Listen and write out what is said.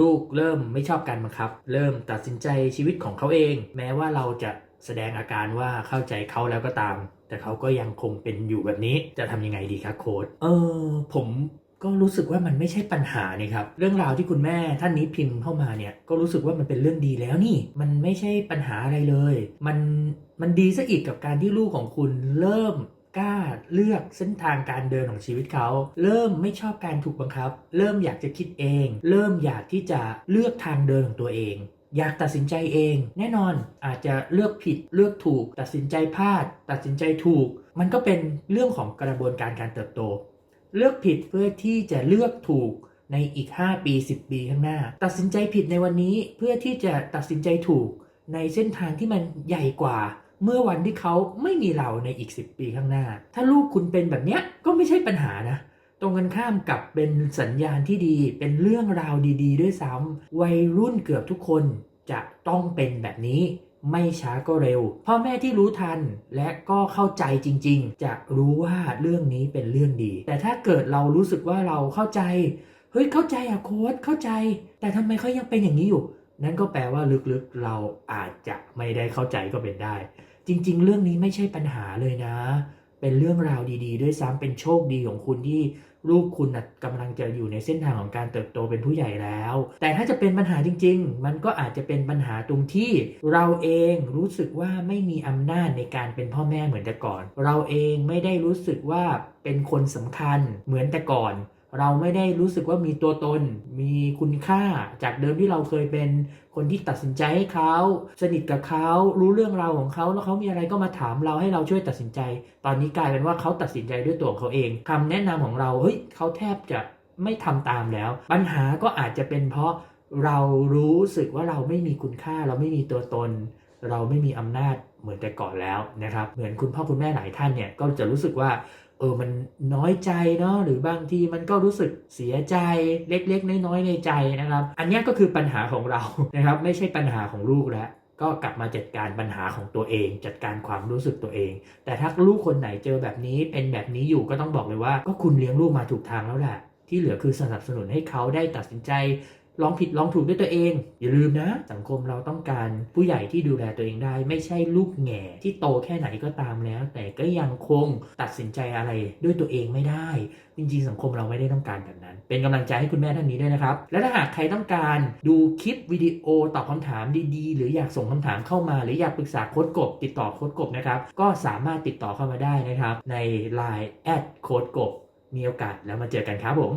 ลูกเริ่มไม่ชอบการบังคับ เริ่มตัดสินใจชีวิตของเขาเอง แม้ว่าเราจะแสดงอาการว่าเข้าใจเขาแล้วก็ตาม แต่เขาก็ยังคงเป็นอยู่แบบนี้จะทำยังไงดีครับโค้ดเออผมก็รู้สึกว่ามันไม่ใช่ปัญหานี่ครับ เรื่องราวที่คุณแม่ท่านนี้พิมพ์เข้ามาเนี่ยก็รู้สึกว่ามันเป็นเรื่องดีแล้วนี่ มันไม่ใช่ปัญหาอะไรเลย มันมันดีซะอีกกับการที่ลูกของคุณเริ่ม กล้าเลือกเส้นทางการเดินของชีวิตเขา เริ่มไม่ชอบการถูกบังคับ เริ่มอยากจะคิดเอง เริ่มอยากที่จะเลือกทางเดินของตัวเอง อยากตัดสินใจเอง แน่นอนอาจจะเลือกผิดเลือกถูก ตัดสินใจพลาด ตัดสินใจถูก มันก็เป็นเรื่องของกระบวนการการเติบโต เลือกผิดเพื่อที่จะเลือกถูกในอีก 5 ปี 10 ปีข้างหน้า ตัดสินใจผิดในวันนี้เพื่อที่จะตัดสินใจถูกในเส้นทางที่มันใหญ่กว่า เมื่อวันที่เขาไม่มีเราในอีก 10 ปีข้างหน้า ถ้าลูกคุณเป็นแบบเนี้ยก็ไม่ใช่ปัญหานะ ตรงกันข้ามกับเป็นสัญญาณที่ดี เป็นเรื่องราวดี ๆ ด้วยซ้ำวัยรุ่นเกือบทุกคนจะต้องเป็นแบบนี้ไม่ช้าก็เร็ว พ่อแม่ที่รู้ทันและก็เข้าใจจริง ๆ จะรู้ว่าเรื่องนี้เป็นเรื่องดี แต่ถ้าเกิดเรารู้สึกว่าเราเข้าใจ เฮ้ยเข้าใจอะโค้ดเข้าใจ แต่ทำไมเขายังเป็นอย่างนี้อยู่ นั่นก็แปลว่าลึกๆเราอาจจะไม่ได้เข้าใจก็เป็นได้ จริง ๆ เรื่องนี้ไม่ใช่ปัญหาเลยนะ เป็นเรื่องราวดี ๆ ด้วยซ้ำเป็นโชคดีของคุณที่ลูกคุณนะกำลังจะอยู่ในเส้นทางของการเติบโตเป็นผู้ใหญ่แล้ว แต่ถ้าจะเป็นปัญหาจริง ๆ มันก็อาจจะเป็นปัญหาตรงที่เราเองรู้สึกว่าไม่มีอำนาจในการเป็นพ่อแม่เหมือนแต่ก่อน เราเองไม่ได้รู้สึกว่าเป็นคนสำคัญเหมือนแต่ก่อน เราไม่ได้รู้สึกว่ามีตัวตน มีคุณค่าจากเดิมที่เราเคยเป็นคนที่ตัดสินใจให้เขาสนิทกับเขารู้เรื่องราวของเขาแล้วเขามีอะไรก็มาถามเราให้เราช่วยตัดสินใจ ตอนนี้กลายเป็นว่าเขาตัดสินใจด้วยตัวเขาเองคำแนะนำของเราเฮ้ยเขาแทบจะไม่ทำตามแล้ว ปัญหาก็อาจจะเป็นเพราะเรารู้สึกว่าเราไม่มีคุณค่าเราไม่มีตัวตน เราไม่มีอำนาจเหมือนแต่ก่อนแล้วนะครับ เหมือนคุณพ่อคุณแม่หลายท่านเนี่ยก็จะรู้สึกว่าเออมันน้อยใจเนาะหรือบางทีมันก็รู้สึกเสียใจเล็กๆ น้อยๆในใจนะครับ อันนี้ก็คือปัญหาของเรานะครับ ไม่ใช่ปัญหาของลูกแล้วก็กลับมาจัดการปัญหาของตัวเอง จัดการความรู้สึกตัวเอง แต่ถ้าลูกคนไหนเจอแบบนี้เป็นแบบนี้อยู่ก็ต้องบอกเลยว่า ก็คุณเลี้ยงลูกมาถูกทางแล้วแหละที่เหลือคือสนับสนุนให้เขาได้ตัดสินใจ ลองผิดลองถูกด้วยตัวเอง อย่าลืมนะ สังคมเราต้องการผู้ใหญ่ที่ดูแลตัวเองได้ ไม่ใช่ลูกแง่ที่โตแค่ไหนก็ตามแล้ว แต่ก็ยังคงตัดสินใจอะไรด้วยตัวเองไม่ได้ จริงๆ สังคมเราไม่ได้ต้องการแบบนั้น เป็นกำลังใจให้คุณแม่ท่านนี้ด้วยนะครับ และถ้าหากใครต้องการดูคลิปวิดีโอตอบคำถามดีๆ หรืออยากส่งคำถามเข้ามา หรืออยากปรึกษาโค้ดกบ ติดต่อโค้ดกบนะครับก็สามารถติดต่อเข้ามาได้นะครับใน Line แอดโค้ดกบมีโอกาสแล้วมาเจอกันครับผม